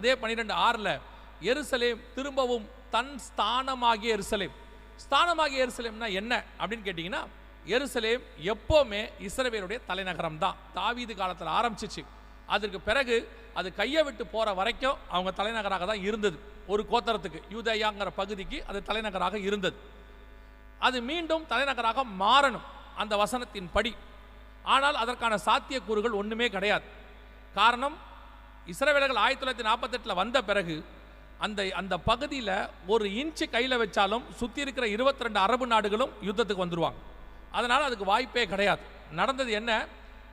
அதே பன்னிரெண்டு ஆறில் எருசலேம் திரும்பவும் தன் ஸ்தானமாகிய எருசலேம். ஸ்தானமாகிய எருசலேம்னா என்ன அப்படின்னு கேட்டிங்கன்னா எருசலேம் எப்போவுமே இஸ்ரவேலுடைய தலைநகரம் தான் தாவீது காலத்தில் ஆரம்பிச்சிச்சு. அதற்கு பிறகு அது கையை விட்டு போகிற வரைக்கும் அவங்க தலைநகராக தான் இருந்தது. ஒரு கோத்தரத்துக்கு யூதயாங்கிற பகுதிக்கு அது தலைநகராக இருந்தது. அது மீண்டும் தலைநகராக மாறணும் அந்த வசனத்தின் படி ஆனால் அதற்கான சாத்தியக்கூறுகள் ஒன்றுமே கிடையாது. காரணம் இஸ்ரவேலர்கள் ஆயிரத்தி தொள்ளாயிரத்தி நாற்பத்தெட்டில் வந்த பிறகு அந்த அந்த பகுதியில் ஒரு இன்ச்சு கையில் வச்சாலும் சுற்றி இருக்கிற இருபத்தி ரெண்டு அரபு நாடுகளும் யுத்தத்துக்கு வந்துடுவாங்க அதனால் அதுக்கு வாய்ப்பே கிடையாது. நடந்தது என்ன?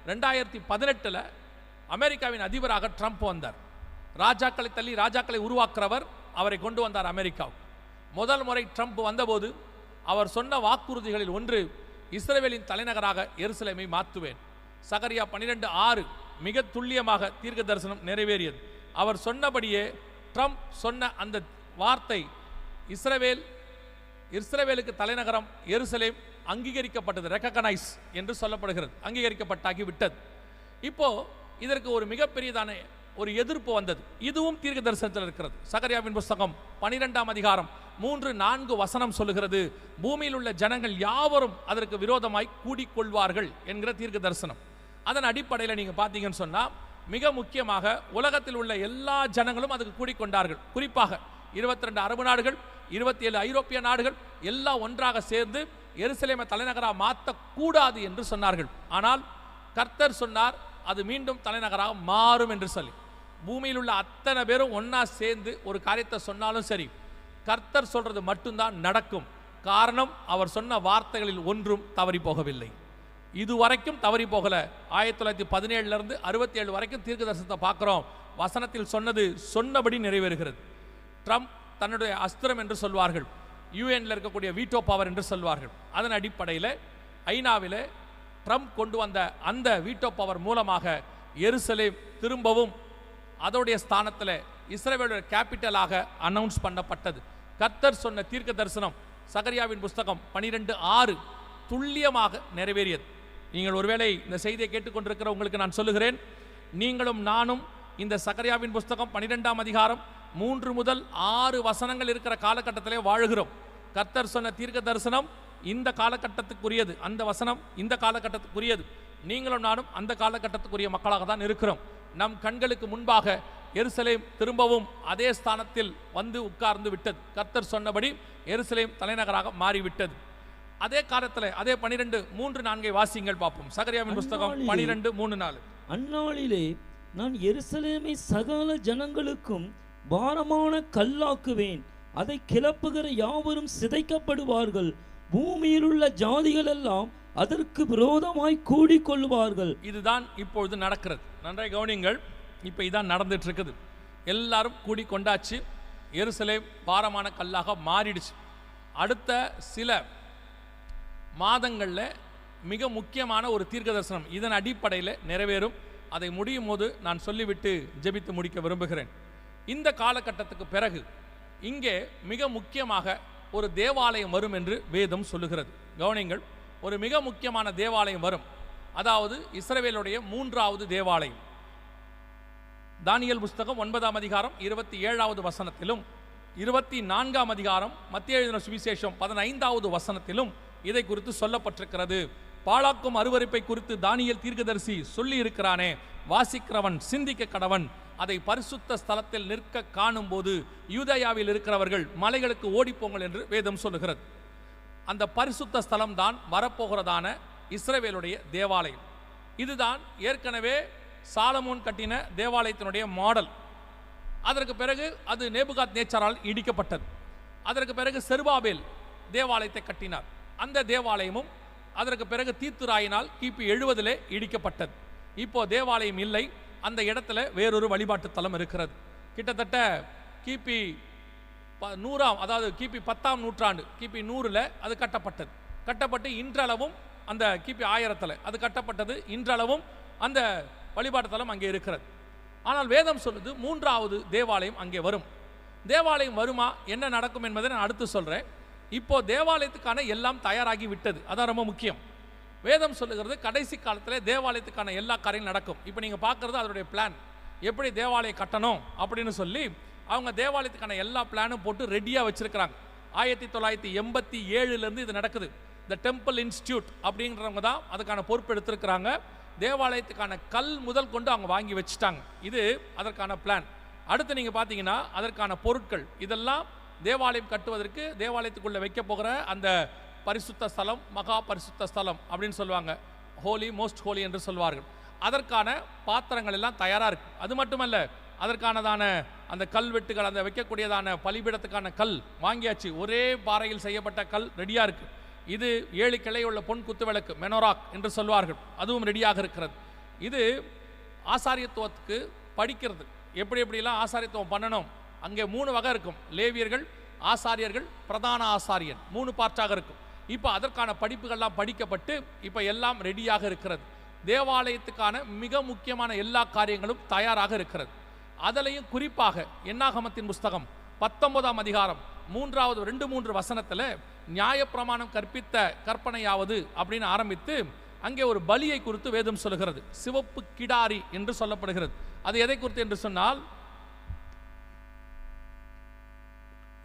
ரெண்டாயிரத்தி பதினெட்டில் அமெரிக்காவின் அதிபராக ட்ரம்ப் வந்தார். ராஜாக்களை தள்ளி ராஜாக்களை உருவாக்குறவர் அவரை கொண்டு வந்தார் அமெரிக்காவுக்கு. முதல் முறை ட்ரம்ப் வந்தபோது அவர் சொன்ன வாக்குறுதிகளில் ஒன்று இஸ்ரேலின் தலைநகராக எருசலேமை மாற்றுவேன். சகரியா பன்னிரெண்டு ஆறு மிக துல்லியமாக தீர்க்க தரிசனம் நிறைவேறியது. அவர் சொன்னபடியே ட்ரம்ப் சொன்ன அந்த வார்த்தை இஸ்ரவேல் இஸ்ரவேலுக்கு தலைநகரம் எருசலேம் அங்கீகரிக்கப்பட்டது ரெக்ககனைஸ் என்று சொல்லப்படுகிறது அங்கீகரிக்கப்பட்டாகி விட்டது இப்போ இதற்கு ஒரு மிகப்பெரியதான ஒரு எதிர்ப்பு வந்தது. இதுவும் தீர்க்க தரிசனத்தில் இருக்கிறது. சகரியாவின் புஸ்தகம் பனிரெண்டாம் அதிகாரம் மூன்று நான்கு வசனம் சொல்லுகிறது பூமியில் உள்ள ஜனங்கள் யாவரும் அதற்கு விரோதமாய் கூடிக்கொள்வார்கள் என்கிற தீர்க்க தரிசனம் அதன் அடிப்படையில் நீங்கள் பார்த்தீங்கன்னு சொன்னால் மிக முக்கியமாக உலகத்தில் உள்ள எல்லா ஜனங்களும் அதுக்கு கூடிக்கொண்டார்கள். குறிப்பாக இருபத்தி ரெண்டு அரபு நாடுகள் இருபத்தி ஏழு ஐரோப்பிய நாடுகள் எல்லாம் ஒன்றாக சேர்ந்து எருசலேமை தலைநகராக மாற்றக்கூடாது என்று சொன்னார்கள். ஆனால் கர்த்தர் சொன்னார் அது மீண்டும் தலைநகராக மாறும் என்று சொல்லி. பூமியில் உள்ள அத்தனை பேரும் ஒன்றா சேர்ந்து ஒரு காரியத்தை சொன்னாலும் சரி கர்த்தர் சொல்றது மட்டும்தான் நடக்கும். காரணம் அவர் சொன்ன வார்த்தைகளில் ஒன்றும் தவறி போகவில்லை. இது வரைக்கும் தவறி போகல. ஆயிரத்தி தொள்ளாயிரத்தி பதினேழுல இருந்து அறுபத்தி ஏழு வரைக்கும் தீர்க்க தரிசனத்தை பார்க்குறோம். வசனத்தில் சொன்னது சொன்னபடி நிறைவேறுகிறது. ட்ரம்ப் தன்னுடைய அஸ்திரம் என்று சொல்வார்கள். யூஎனில் இருக்கக்கூடிய வீட்டோ பவர் என்று சொல்வார்கள். அதன் அடிப்படையில் ஐநாவில் ட்ரம்ப் கொண்டு வந்த அந்த வீட்டோ பவர் மூலமாக எருசலேம் திரும்பவும் அதோடைய ஸ்தானத்தில் இஸ்ரேலுடைய கேபிட்டலாக அனௌன்ஸ் பண்ணப்பட்டது. கர்த்தர் சொன்ன தீர்க்க தரிசனம் சகரியாவின் புஸ்தகம் பனிரெண்டு ஆறு துல்லியமாக நிறைவேறியது. நீங்கள் ஒருவேளை இந்த செய்தியை கேட்டுக்கொண்டிருக்கிற உங்களுக்கு நான் சொல்லுகிறேன் நீங்களும் நானும் இந்த சகரியாவின் புஸ்தகம் பனிரெண்டாம் அதிகாரம் மூன்று முதல் ஆறு வசனங்கள் இருக்கிற காலகட்டத்திலே வாழுகிறோம். கர்த்தர் சொன்ன தீர்க்க தரிசனம் இந்த காலகட்டத்துக்குரியது அந்த வசனம் இந்த காலகட்டத்துக்குரியது. நீங்களும் நானும் அந்த காலகட்டத்துக்குரிய மக்களாக தான் இருக்கிறோம். நம் கண்களுக்கு முன்பாக எருசலேம் திரும்பவும் அதே ஸ்தானத்தில் வந்து உட்கார்ந்து விட்டது. கர்த்தர் சொன்னபடி எருசலேம் தலைநகராக மாறிவிட்டது. அதே காலத்தில் அதே பனிரெண்டு மூன்று நான்கை வாசிங்கள் பார்ப்போம். சகரியாவின் புஸ்தகம் பனிரெண்டு மூணு நாலு. அந்நாளிலே நான் எருசலேமை சகல ஜனங்களுக்கும் பாரமான கல்லாக்குவேன். அதை கிளப்புகிற யாவரும் சிதைக்கப்படுவார்கள். பூமியில் உள்ள ஜாதிகள் எல்லாம் அதற்கு விரோதமாய் கூடிக்கொள்வார்கள் இதுதான் இப்பொழுது நடக்கிறது. நன்றாய் கவனிங்கள் இப்போ இதான் நடந்துட்டு இருக்குது எல்லாரும் கூடி கொண்டாச்சு எருசலேம் பாரமான கல்லாக மாறிடுச்சு. அடுத்த சில மாதங்களில் மிக முக்கியமான ஒரு தீர்க்க தரிசனம் இதன் அடிப்படையில் நிறைவேறும். அதை முடியும் போது நான் சொல்லிவிட்டு ஜெபித்து முடிக்க விரும்புகிறேன். இந்த காலகட்டத்துக்கு பிறகு இங்கே மிக முக்கியமாக ஒரு தேவாலயம் வரும் என்று வேதம் சொல்லுகிறது. கவனிங்கள் ஒரு மிக முக்கியமான தேவாலயம் வரும். அதாவது இஸ்ரவேலுடைய மூன்றாவது தேவாலயம். தானியல் புஸ்தகம் ஒன்பதாம் அதிகாரம் இருபத்தி ஏழாவது வசனத்திலும் இருபத்தி நான்காம் அதிகாரம் மத்திய எழுதின சுவிசேஷம் பதினைந்தாவது வசனத்திலும் இதை குறித்து சொல்லப்பட்டிருக்கிறது. பாழாக்கும் அருவருப்பை குறித்து தானியல் தீர்க்கதரிசி சொல்லி இருக்கிறானே வாசிக்கிறவன் சிந்திக்க கடவன். அதை பரிசுத்த ஸ்தலத்தில் நிற்க காணும்போது யூதயாவில் இருக்கிறவர்கள் மலைகளுக்கு ஓடிப்போங்கள் என்று வேதம் சொல்லுகிறது. அந்த பரிசுத்த ஸ்தலம் தான் வரப்போகிறதான இஸ்ரவேலுடைய தேவாலயம். இதுதான் ஏற்கனவே சாலமோன் கட்டின தேவாலயத்தினுடைய மாடல். அதற்கு பிறகு அது நேபுகாத் நேச்சரால் இடிக்கப்பட்டது. அதற்கு பிறகு செருபாபேல் தேவாலயத்தை கட்டினார். அந்த தேவாலயமும் அதற்கு பிறகு தீத்துராயினால் கிபி எழுபதிலே இடிக்கப்பட்டது. இப்போ தேவாலயம் இல்லை. அந்த இடத்துல வேறொரு வழிபாட்டு தலம் இருக்கிறது. கிட்டத்தட்ட கிபி ப நூறாம் அதாவது கிபி பத்தாம் நூற்றாண்டு கிபி நூறில் அது கட்டப்பட்டது. கட்டப்பட்டு இன்றளவும் அந்த கிபி ஆயிரத்தில் அது கட்டப்பட்டது. இன்றளவும் அந்த வழிபாட்டு தலம் அங்கே இருக்கிறது. ஆனால் வேதம் சொல்லுது மூன்றாவது தேவாலயம் அங்கே வரும். தேவாலயம் வருமா? என்ன நடக்கும் என்பதை நான் அடுத்து சொல்கிறேன் இப்போ தேவாலயத்துக்கான எல்லாம் தயாராகி விட்டது. அதான் ரொம்ப முக்கியம். வேதம் சொல்லுகிறது கடைசி காலத்தில் தேவாலயத்துக்கான எல்லா காரியங்களும் நடக்கும். இப்போ நீங்கள் பார்க்குறது அதனுடைய பிளான் எப்படி தேவாலயம் கட்டணும் அப்படின்னு சொல்லி அவங்க தேவாலயத்துக்கான எல்லா பிளானும் போட்டு ரெடியாக வச்சுருக்கிறாங்க. ஆயிரத்தி தொள்ளாயிரத்தி எண்பத்தி ஏழுலேருந்து இது நடக்குது. த டெம்பிள் இன்ஸ்டியூட் அப்படின்றவங்க தான் அதுக்கான பொறுப்பு எடுத்திருக்கிறாங்க. தேவாலயத்துக்கான கல் முதல் கொண்டு அவங்க வாங்கி வச்சுட்டாங்க. இது அதற்கான பிளான் அடுத்து நீங்கள் பார்த்தீங்கன்னா அதற்கான பொருட்கள். இதெல்லாம் தேவாலயம் கட்டுவதற்கு தேவாலயத்துக்குள்ளே வைக்க போகிற அந்த பரிசுத்த ஸ்தலம் மகா பரிசுத்த ஸ்தலம் அப்படின்னு சொல்லுவாங்க. ஹோலி மோஸ்ட் ஹோலி என்று சொல்வார்கள். அதற்கான பாத்திரங்கள் எல்லாம் தயாராக இருக்கு. அது மட்டுமல்ல அதற்கானதான அந்த கல்வெட்டுகள் அந்த வைக்கக்கூடியதான பலிபீடத்துக்கான கல் வாங்கியாச்சு. ஒரே பாறையில் செய்யப்பட்ட கல் ரெடியாக இருக்கு. இது ஏழு கிளை உள்ள பொன் குத்துவிளக்கு மெனோராக் என்று சொல்வார்கள். அதுவும் ரெடியாக இருக்கிறது. இது ஆசாரியத்துவத்துக்கு படிக்கிறது. எப்படி எப்படிலாம் ஆசாரியத்துவம் பண்ணணும்? அங்கே மூணு வகை இருக்கும். லேவியர்கள் ஆசாரியர்கள் பிரதான ஆசாரியன். மூணு பார்ட்டாக இருக்கும். இப்போ அதற்கான படிப்புகள்லாம் படிக்கப்பட்டு இப்போ எல்லாம் ரெடியாக இருக்கிறது. தேவாலயத்துக்கான மிக முக்கியமான எல்லா காரியங்களும் தயாராக இருக்கிறது. அதிலையும் குறிப்பாக என்னாகமத்தின் புஸ்தகம் பத்தொன்பதாம் அதிகாரம் மூன்றாவது ரெண்டு மூன்று வசனத்தில் நியாயப்பிரமாணம் கற்பித்த கற்பனையாவது அப்படின்னு ஆரம்பித்து அங்கே ஒரு பலியை குறித்து வேதம் சொல்லுகிறது. சிவப்பு கிடாரி என்று சொல்லப்படுகிறது. அது எதை குறித்து என்று சொன்னால்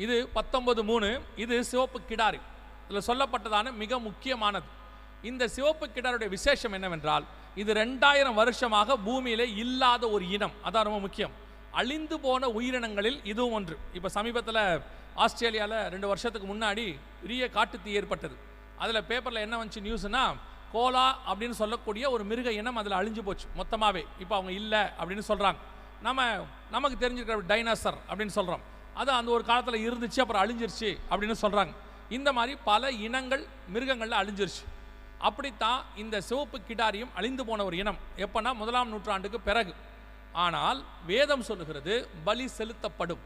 இது பத்தொன்பது மூணு. இது சிவப்பு கிடாரி. இதில் சொல்லப்பட்டதான மிக முக்கியமானது. இந்த சிவப்பு கிடாருடைய விசேஷம் என்னவென்றால் இது ரெண்டாயிரம் வருஷமாக பூமியிலே இல்லாத ஒரு இனம். அதான் ரொம்ப முக்கியம். அழிந்து போன உயிரினங்களில் இதுவும் ஒன்று. இப்போ சமீபத்தில் ஆஸ்திரேலியாவில் ரெண்டு வருஷத்துக்கு முன்னாடி பெரிய காட்டுத்தீ ஏற்பட்டது. அதில் பேப்பரில் என்ன வந்துச்சு நியூஸ்னா கோலா அப்படின்னு சொல்லக்கூடிய ஒரு மிருக இனம் அதில் அழிஞ்சு போச்சு. மொத்தமாகவே இப்போ அவங்க இல்லை அப்படின்னு சொல்கிறாங்க நம்ம நமக்கு தெரிஞ்சிருக்கிற டைனாசர் அப்படின்னு சொல்கிறோம் அது அந்த ஒரு காலத்தில் இருந்துச்சு அப்புறம் அழிஞ்சிருச்சு அப்படின்னு சொல்கிறாங்க இந்த மாதிரி பல இனங்கள் மிருகங்களில் அழிஞ்சிருச்சு. அப்படித்தான் இந்த சிவப்பு கிடாரியும் அழிந்து போன ஒரு இனம். எப்போனா முதலாம் நூற்றாண்டுக்கு பிறகு. ஆனால் வேதம் சொல்லுகிறது பலி செலுத்தப்படும்.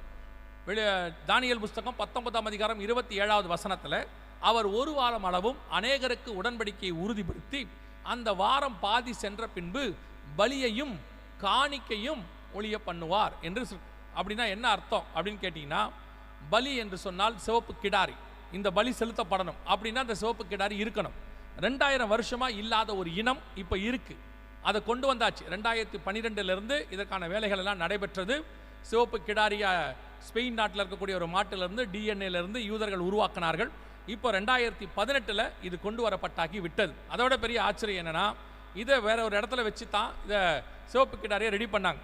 வெளி- புஸ்தகம் பத்தொன்பதாம் அதிகாரம் இருபத்தி ஏழாவது வசனத்தில் அவர் ஒரு வாரம் அளவும் அநேகருக்கு உடன்படிக்கையை உறுதிப்படுத்தி அந்த வாரம் பாதி சென்ற பின்பு பலியையும் காணிக்கையும் ஒளிய பண்ணுவார் என்று சொல்- அப்படின்னா என்ன அர்த்தம் அப்படின்னு கேட்டிங்கன்னா பலி என்று சொன்னால் சிவப்பு கிடாரி. இந்த பலி செலுத்தப்படணும். அப்படின்னா அந்த சிவப்பு கிடாரி இருக்கணும். ரெண்டாயிரம் வருஷமாக இல்லாத ஒரு இனம் இப்போ இருக்குது அதை கொண்டு வந்தாச்சு. ரெண்டாயிரத்தி பன்னிரெண்டுலேருந்து இதற்கான வேலைகள் எல்லாம் நடைபெற்றது. சிவப்பு கிடாரியா ஸ்பெயின் நாட்டில் இருக்கக்கூடிய ஒரு மாட்டிலிருந்து டிஎன்ஏலேருந்து யூதர்கள் உருவாக்கினார்கள். இப்போ ரெண்டாயிரத்தி பதினெட்டில் இது கொண்டு வரப்பட்டாக்கி விட்டது. அதோட பெரிய ஆச்சரியம் என்னென்னா இதை வேற ஒரு இடத்துல வச்சு தான் இதை சிவப்பு கிடாரியை ரெடி பண்ணாங்க.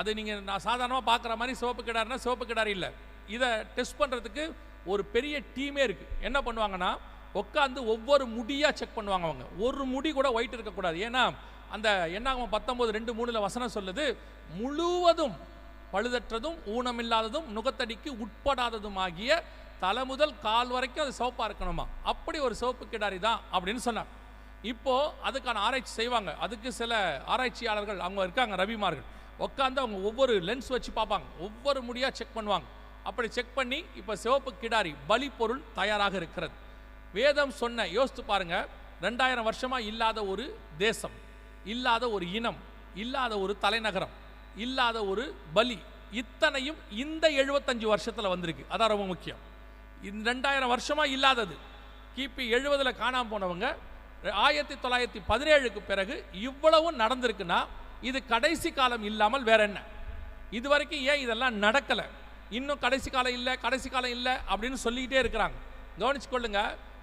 அது நீங்கள் நான் சாதாரணமாக பார்க்குற மாதிரி சிவப்பு கிடாருனா சிவப்பு கிடாரி இல்லை. இதை டெஸ்ட் பண்ணுறதுக்கு ஒரு பெரிய டீமே இருக்குது என்ன பண்ணுவாங்கன்னா உட்காந்து ஒவ்வொரு முடியாக செக் பண்ணுவாங்க அவங்க. ஒரு முடி கூட ஒயிட் இருக்கக்கூடாது. ஏன்னா அந்த என்னாகும் பத்தொம்போது ரெண்டு மூணில் வசனம் சொல்லுது முழுவதும் பழுதற்றதும் ஊனமில்லாததும் நுகத்தடிக்கு உட்படாததுமாகிய தலை முதல் கால் வரைக்கும் அது சிவப்பாக இருக்கணுமா? அப்படி ஒரு சிவப்பு கிடாரி தான் அப்படின்னு சொன்னார் இப்போது அதுக்கான ஆராய்ச்சி செய்வாங்க. அதுக்கு சில ஆராய்ச்சியாளர்கள் அவங்க இருக்காங்க ரவிமார்கள். உட்காந்து அவங்க ஒவ்வொரு லென்ஸ் வச்சு பார்ப்பாங்க. ஒவ்வொரு முடியாக செக் பண்ணுவாங்க. அப்படி செக் பண்ணி இப்போ சிவப்பு கிடாரி பலி பொருள் தயாராக இருக்கிறது. வேதம் சொன்ன யோசித்து பாருங்க. ரெண்டாயிரம் வருஷமாக இல்லாத ஒரு தேசம் இல்லாத ஒரு இனம் இல்லாத ஒரு தலைநகரம் இல்லாத ஒரு பலி இத்தனையும் இந்த எழுபத்தஞ்சு வருஷத்தில் வந்திருக்கு. அதான் ரொம்ப முக்கியம். இந்த ரெண்டாயிரம் வருஷமாக இல்லாதது. கிபி எழுபதில் காணாமல் போனவங்க ஆயிரத்தி தொள்ளாயிரத்தி பதினேழுக்கு பிறகு இவ்வளவும் நடந்திருக்குன்னா இது கடைசி காலம் இல்லாமல் வேற என்ன? இது வரைக்கும் ஏன் இதெல்லாம் நடக்கலை? இன்னும் கடைசி காலம் இல்லை கடைசி காலம் இல்லை அப்படின்னு சொல்லிக்கிட்டே இருக்கிறாங்க. கவனிச்சு கொள்ளுங்க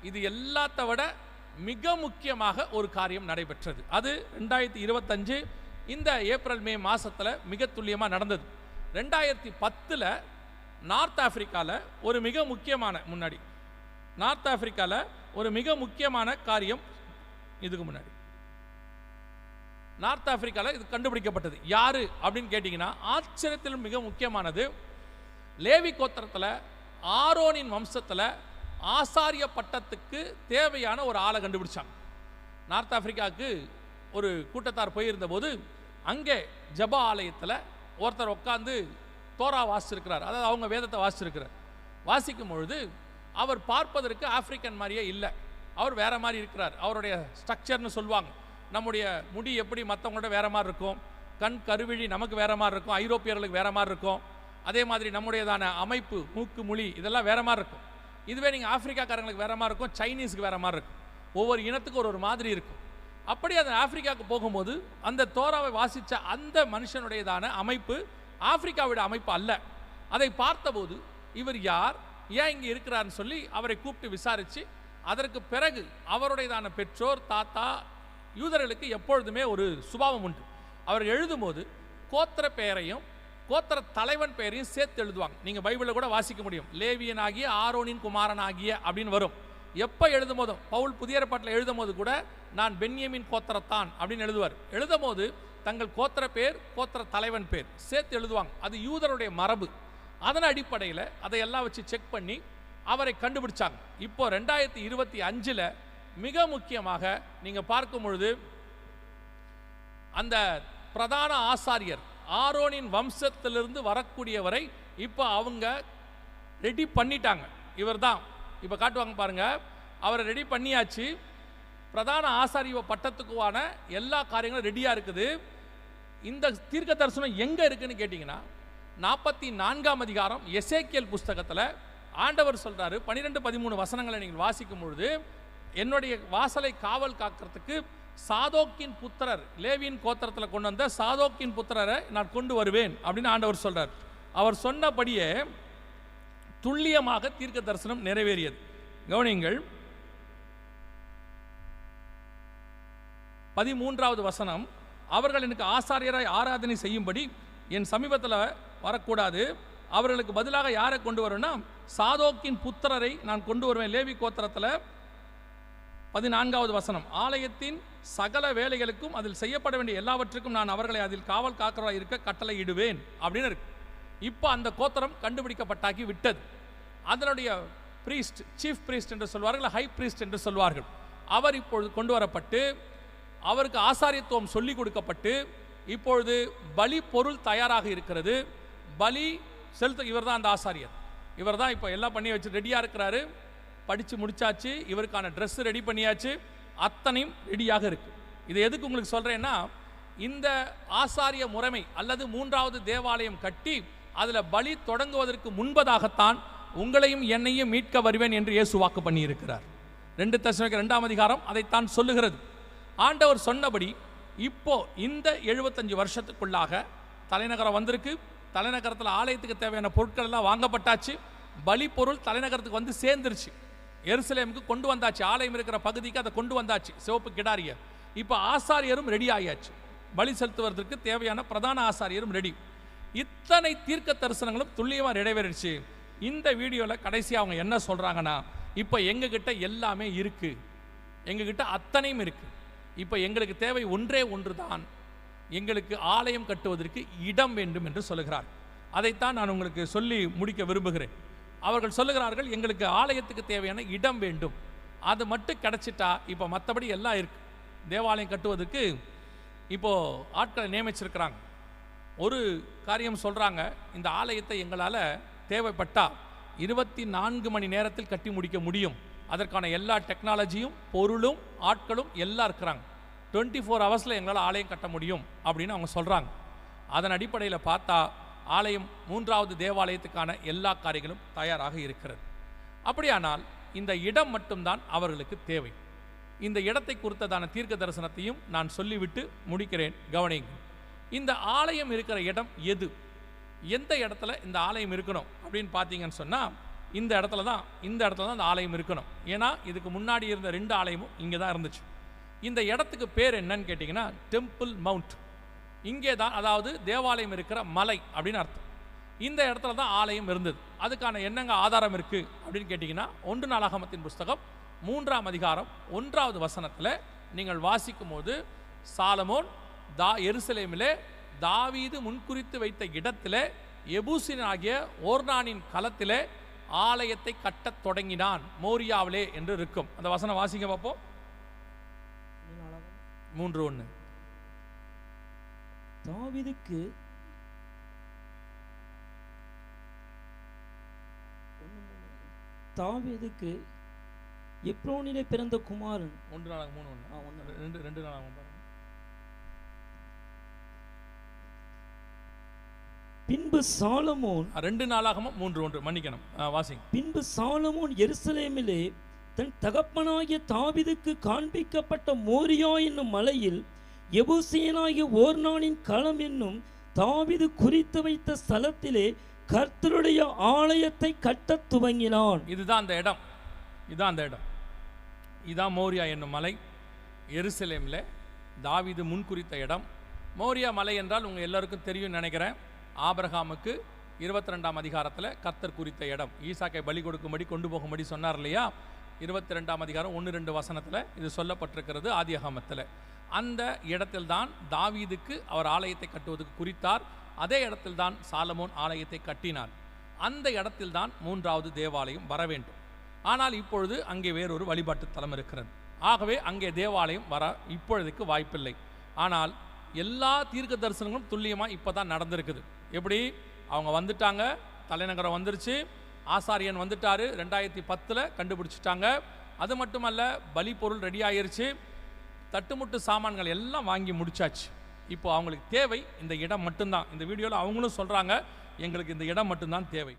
இது எல்லாத்த விட மிக முக்கியமாக ஒரு காரியம் நடைபெற்றது. அது ரெண்டாயிரத்தி இருபத்தஞ்சு இந்த ஏப்ரல் மே மாதத்தில் மிக துல்லியமாக நடந்தது. ரெண்டாயிரத்தி பத்தில் நார்த் ஆஃப்ரிக்காவில் ஒரு மிக முக்கியமான முன்னாடி நார்த் ஆஃப்ரிக்காவில் ஒரு மிக முக்கியமான காரியம் இதுக்கு முன்னாடி. நார்த் ஆப்பிரிக்காவில் இது கண்டுபிடிக்கப்பட்டது. யார் அப்படின்னு கேட்டிங்கன்னா ஆச்சரியத்தில் மிக முக்கியமானது லேவி கோத்திரத்தில் ஆரோனின் வம்சத்தில் ஆசாரிய பட்டத்துக்கு தேவையான ஒரு ஆளை கண்டுபிடிச்சாங்க. நார்த் ஆப்பிரிக்காவுக்கு ஒரு கூட்டத்தார் போயிருந்தபோது அங்கே ஜப ஆலயத்தில் ஒருத்தர் உட்காந்து தோரா வாசிச்சிருக்கிறார். அதாவது அவங்க வேதத்தை வாசிச்சிருக்கிறார். வாசிக்கும் பொழுது அவர் பார்ப்பதற்கு ஆப்பிரிக்கன் மாதிரியே இல்லை. அவர் வேற மாதிரி இருக்கிறார். அவருடைய ஸ்ட்ரக்சர்னு சொல்லுவாங்க. நம்முடைய முடி எப்படி மற்றவங்களோட வேற மாதிரி இருக்கும்? கண் கருவிழி நமக்கு வேற மாதிரி இருக்கும். ஐரோப்பியர்களுக்கு வேற மாதிரி இருக்கும். அதே மாதிரி நம்முடையதான அமைப்பு மூக்கு மொழி இதெல்லாம் வேற மாதிரி இருக்கும். இதுவே நீங்கள் ஆப்பிரிக்காக்காரங்களுக்கு வேற மாதிரி இருக்கும். சைனீஸுக்கு வேற மாதிரி இருக்கும். ஒவ்வொரு இனத்துக்கும் ஒரு ஒரு மாதிரி இருக்கும். அப்படி அந்த ஆப்பிரிக்காவுக்கு போகும்போது அந்த தோராவை வாசித்த அந்த மனுஷனுடையதான அமைப்பு ஆப்பிரிக்காவோட அமைப்பு அல்ல. அதை பார்த்தபோது இவர் யார்? ஏன் இங்கே இருக்கிறார்னு சொல்லி அவரை கூப்பிட்டு விசாரித்து அதற்கு பிறகு அவருடையதான பெற்றோர் தாத்தா யூதர்களுக்கு எப்பொழுதுமே ஒரு சுபாவம் உண்டு. அவர் எழுதும்போது கோத்திர பெயரையும் கோத்திர தலைவன் பெயரையும் சேர்த்து எழுதுவாங்க. நீங்கள் பைபிளில் கூட வாசிக்க முடியும். லேவியன் ஆகிய ஆரோனின் குமாரன் ஆகிய அப்படின்னு வரும். எப்போ எழுதும் போதும் பவுல் புதிய ஏற்பாட்டில் எழுதும் போது கூட நான் பென்யமின் கோத்திரத்தான் அப்படின்னு எழுதுவார். எழுதும் போது தங்கள் கோத்திர பேர் கோத்திர தலைவன் பேர் சேர்த்து எழுதுவாங்க. அது யூதருடைய மரபு. அதன் அடிப்படையில் அதையெல்லாம் வச்சு செக் பண்ணி அவரை கண்டுபிடிச்சாங்க. இப்போ ரெண்டாயிரத்தி இருபத்தி அஞ்சில் மிக முக்கியமாக நீங்கள் பார்க்கும் பொழுது அந்த பிரதான ஆசாரியர் ஆரோனின் வம்சத்திலிருந்து வரக்கூடியவரை இப்போ அவங்க ரெடி பண்ணிட்டாங்க. இவர்தான். இப்போ காட்டுவாங்க பாருங்க. அவரை ரெடி பண்ணியாச்சு. பிரதான ஆசாரிய பட்டத்துக்குவான எல்லா காரியங்களும் ரெடியாக இருக்குது. இந்த தீர்க்க தரிசனம் எங்கே இருக்குன்னு கேட்டிங்கன்னா நாற்பத்தி நான்காம் அதிகாரம் எசேக்கியல் புஸ்தகத்தில் ஆண்டவர் சொல்கிறாரு பன்னிரெண்டு பதிமூணு வசனங்களை நீங்கள் வாசிக்கும் பொழுது என்னுடைய வாசலை காவல் காக்கிறதுக்கு சாதோக்கின் புத்திரர் லேவியின் கோத்திரத்தில் கொண்டு வந்த சாதோக்கின் புத்திரரை நான் கொண்டு வருவேன் அப்படின்னு ஆண்டவர் சொல்றார். அவர் சொன்னபடியே துல்லியமாக தீர்க்க தரிசனம் நிறைவேறியது. கவனிங்கள் பதிமூன்றாவது வசனம் அவர்கள் எனக்கு ஆசாரியராய் ஆராதனை செய்யும்படி என் சமீபத்தில் வரக்கூடாது. அவர்களுக்கு பதிலாக யாரை கொண்டு வரும்னா சாதோக்கின் புத்திரரை நான் கொண்டு வருவேன். லேவி கோத்திரத்தில் பதினான்காவது வசனம் ஆலயத்தின் சகல வேலைகளுக்கும் அதில் செய்யப்பட வேண்டிய எல்லாவற்றுக்கும் நான் அவர்களை அதில் காவல் காக்கிறவராக இருக்க கட்டளையிடுவேன். அப்படின்னு இருக்கு. இப்போ அந்த கோத்தரம் கண்டுபிடிக்கப்பட்டாக்கி விட்டது. அதனுடைய பிரீஸ்ட் சீஃப் பிரீஸ்ட் என்று சொல்வார்கள் ஹை பிரீஸ்ட் என்று சொல்வார்கள். அவர் இப்பொழுது கொண்டு வரப்பட்டு அவருக்கு ஆசாரியத்துவம் சொல்லிக் கொடுக்கப்பட்டு இப்பொழுது பலி பொருள் தயாராக இருக்கிறது. பலி செலுத்த இவர் தான் அந்த ஆசாரியர். இவர் தான் இப்போ எல்லாம் பண்ணி வச்சு ரெடியாக இருக்கிறாரு. படித்து முடிச்சாச்சு இவருக்கான ட்ரெஸ் ரெடி பண்ணியாச்சு அத்தனையும் ரெடியாக இருக்குது இது எதுக்கு உங்களுக்கு சொல்கிறேன்னா இந்த ஆசாரிய முறைமை அல்லது மூன்றாவது தேவாலயம் கட்டி அதில் பலி தொடங்குவதற்கு முன்பதாகத்தான் உங்களையும் என்னையும் மீட்க வருவேன் என்று இயேசு வாக்கு பண்ணியிருக்கிறார். ரெண்டு தசமிக்கு ரெண்டாம் அதிகாரம் அதைத்தான் சொல்லுகிறது. ஆண்டவர் சொன்னபடி இப்போ இந்த எழுபத்தஞ்சு வருஷத்துக்குள்ளாக தலைநகரம் வந்திருக்கு. தலைநகரத்தில் ஆலயத்துக்கு தேவையான பொருட்கள் எல்லாம் வாங்கப்பட்டாச்சு. பலி பொருள் தலைநகரத்துக்கு வந்து சேர்ந்துருச்சு. எருசலேமுக்கு கொண்டு வந்தாச்சு. ஆலயம் இருக்கிற பகுதிக்கு அதை கொண்டு வந்தாச்சு. சிவப்பு கிடாரிய. இப்போ ஆசாரியரும் ரெடி ஆகியாச்சு பலி செலுத்துவதற்கு தேவையான பிரதான ஆசாரியரும் ரெடி இத்தனை தீர்க்க தரிசனங்களும் துல்லியமாக நிறைவேறிடுச்சு. இந்த வீடியோவில் கடைசி அவங்க என்ன சொல்கிறாங்கன்னா இப்போ எங்ககிட்ட எல்லாமே இருக்குது எங்ககிட்ட அத்தனையும் இருக்குது இப்போ எங்களுக்கு தேவை ஒன்றே ஒன்று தான் எங்களுக்கு ஆலயம் கட்டுவதற்கு இடம் வேண்டும் என்று சொல்லுகிறார். அதைத்தான் நான் உங்களுக்கு சொல்லி முடிக்க விரும்புகிறேன். அவர்கள் சொல்லுகிறார்கள் எங்களுக்கு ஆலயத்துக்கு தேவையான இடம் வேண்டும். அது மட்டும் கிடைச்சிட்டா இப்போ மற்றபடி எல்லாம் இருக்கு. தேவாலயம் கட்டுவதற்கு இப்போது ஆட்களை நியமிச்சிருக்கிறாங்க. ஒரு காரியம் சொல்கிறாங்க இந்த ஆலயத்தை எங்களால் தேவைப்பட்டா இருபத்தி நான்கு மணி நேரத்தில் கட்டி முடிக்க முடியும். அதற்கான எல்லா டெக்னாலஜியும் பொருளும் ஆட்களும் எல்லாம் இருக்கிறாங்க. டுவெண்ட்டி ஃபோர் ஹவர்ஸில் எங்களால் ஆலயம் கட்ட முடியும் அப்படின்னு அவங்க சொல்கிறாங்க அதன் அடிப்படையில் பார்த்தா ஆலயம் மூன்றாவது தேவாலயத்துக்கான எல்லா காரியங்களும் தயாராக இருக்கிறது. அப்படியானால் இந்த இடம் மட்டும்தான் அவர்களுக்கு தேவை. இந்த இடத்தை குறித்ததான தீர்க்க தரிசனத்தையும் நான் சொல்லிவிட்டு முடிக்கிறேன் கவனிங்க இந்த ஆலயம் இருக்கிற இடம் எது? எந்த இடத்துல இந்த ஆலயம் இருக்கணும் அப்படின்னு பார்த்தீங்கன்னு சொன்னால் இந்த இடத்துல தான் இந்த இடத்துல தான் இந்த ஆலயம் இருக்கணும். ஏன்னா இதுக்கு முன்னாடி இருந்த ரெண்டு ஆலயமும் இங்கே தான் இருந்துச்சு. இந்த இடத்துக்கு பேர் என்னன்னு கேட்டிங்கன்னா டெம்பிள் மவுண்ட். இங்கே தான் அதாவது தேவாலயம் இருக்கிற மலை அப்படின்னு அர்த்தம். இந்த இடத்துல தான் ஆலயம் இருந்தது. அதுக்கான என்னங்க ஆதாரம் இருக்குது அப்படின்னு கேட்டிங்கன்னா ஒன்று நாளாகமத்தின் புஸ்தகம் மூன்றாம் அதிகாரம் ஒன்றாவது வசனத்தில் நீங்கள் வாசிக்கும் போது சாலமோன் தா எருசலேமிலே தாவீது முன்குறித்து வைத்த இடத்திலே எபூசின் ஆகிய ஓர்னானின் களத்திலே ஆலயத்தை கட்டத் தொடங்கினான். மோரியாவிலே என்று இருக்கும். அந்த வசனம் வாசிங்க பார்ப்போம் மூன்று ஒன்று தாவீதுக்கு தாவீதுக்கு எப்ரோனிலே பிறந்த குமாரன். ஒன்று நாளாக மூணு ஒன்று. ஒண்ணு. ரெண்டு ரெண்டு நாளாக பாருங்க. பின்பு சாலமோன் ரெண்டு நாளாகமும் மூன்று ஒன்று. மன்னிக்கணும். ஆ, வாசிங்க. பின்பு சாலமோன் எருசலேமிலே தன் தகப்பனாகிய தாவீதுக்கு காண்பிக்கப்பட்ட மோரியா என்னும் மலையில் எபூசியனாகிய நாளின் களம் என்னும் தாவிது குறித்து வைத்த ஸ்தலத்திலே கர்த்தருடைய ஆலயத்தை கட்டத் துவங்கினான். இதுதான் அந்த இடம். இதுதான் அந்த இடம். இதான் மோரியா என்னும் மலை. எருசலேமில் தாவிது முன்குறித்த இடம். மோரியா மலை என்றால் உங்கள் எல்லோருக்கும் தெரியும் நினைக்கிறேன். ஆபரகாமுக்கு இருபத்தி ரெண்டாம் அதிகாரத்தில் கர்த்தர் குறித்த இடம். ஈசாக்கை பலி கொடுக்கும்படி கொண்டு போகும்படி சொன்னார் இல்லையா? இருபத்தி ரெண்டாம் அதிகாரம் ஒன்று ரெண்டு வசனத்தில் இது சொல்லப்பட்டிருக்கிறது ஆதியாகமத்தில். அந்த இடத்தில்தான் தாவீதுக்கு அவர் ஆலயத்தை கட்டுவதற்கு குறித்தார். அதே இடத்தில்தான் சாலமோன் ஆலயத்தை கட்டினார். அந்த இடத்தில்தான் மூன்றாவது தேவாலயம் வர வேண்டும். ஆனால் இப்பொழுது அங்கே வேறொரு வழிபாட்டு தலம் இருக்கிறது. ஆகவே அங்கே தேவாலயம் வர இப்பொழுதுக்கு வாய்ப்பில்லை. ஆனால் எல்லா தீர்க்க தரிசனங்களும் துல்லியமாக இப்போ தான் நடந்திருக்குது. எப்படி? அவங்க வந்துட்டாங்க தலைநகரம் வந்துருச்சு ஆசாரியன் வந்துட்டார் ரெண்டாயிரத்தி பத்தில் கண்டுபிடிச்சிட்டாங்க. அது மட்டுமல்ல பலி பொருள் ரெடி ஆயிருச்சு. தட்டுமுட்டு சாமான்கள் எல்லாம் வாங்கி முடிச்சாச்சு. இப்போ அவங்களுக்கு தேவை இந்த இடம் மட்டும்தான். இந்த வீடியோவில் அவங்களும் சொல்கிறாங்க எங்களுக்கு இந்த இடம் மட்டும்தான் தேவை.